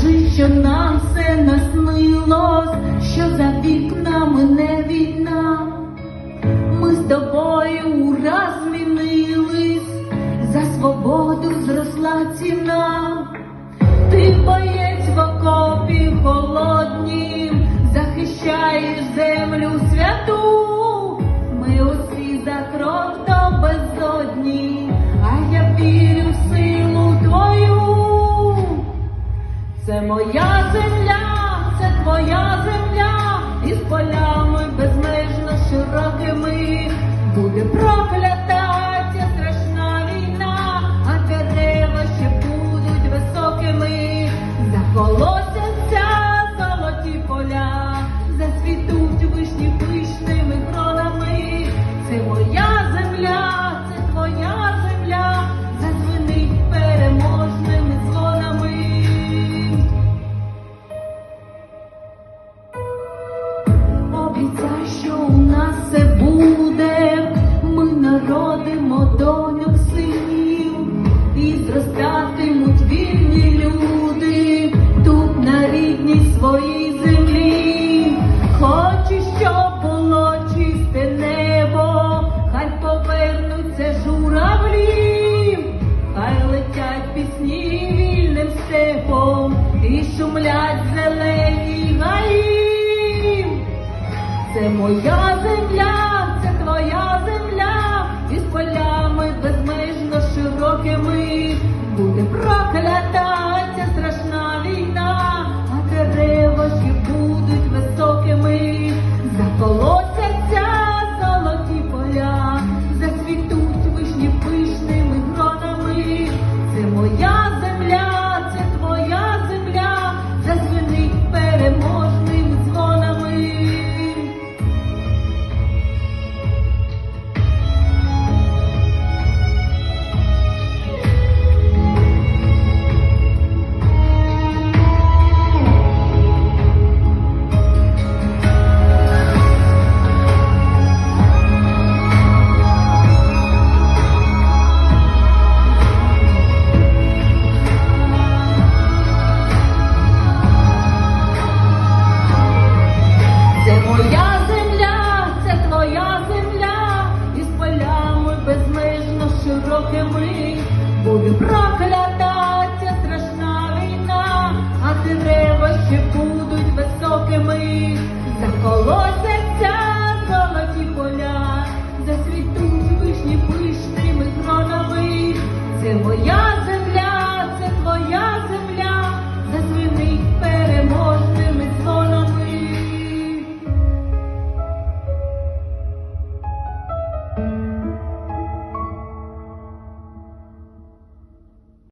sweet, you're not. Моя земля, це твоя земля, із полями безмежно широкими. Буде проклята страшна війна, а дерева ще будуть високими. Заколосяться золоті поля, засвітуть вишні пишними кронами. Це моя земля, це твоя і зростатимуть вільні люди тут на рідній своїй землі. Хочу, щоб було чисте небо, хай повернуться журавлі, хай летять пісні вільним степом і шумлять зелені гаї. Це моя земля, буде проклята буде проклята страшна війна, а дерева ще будуть високими, за заколоться.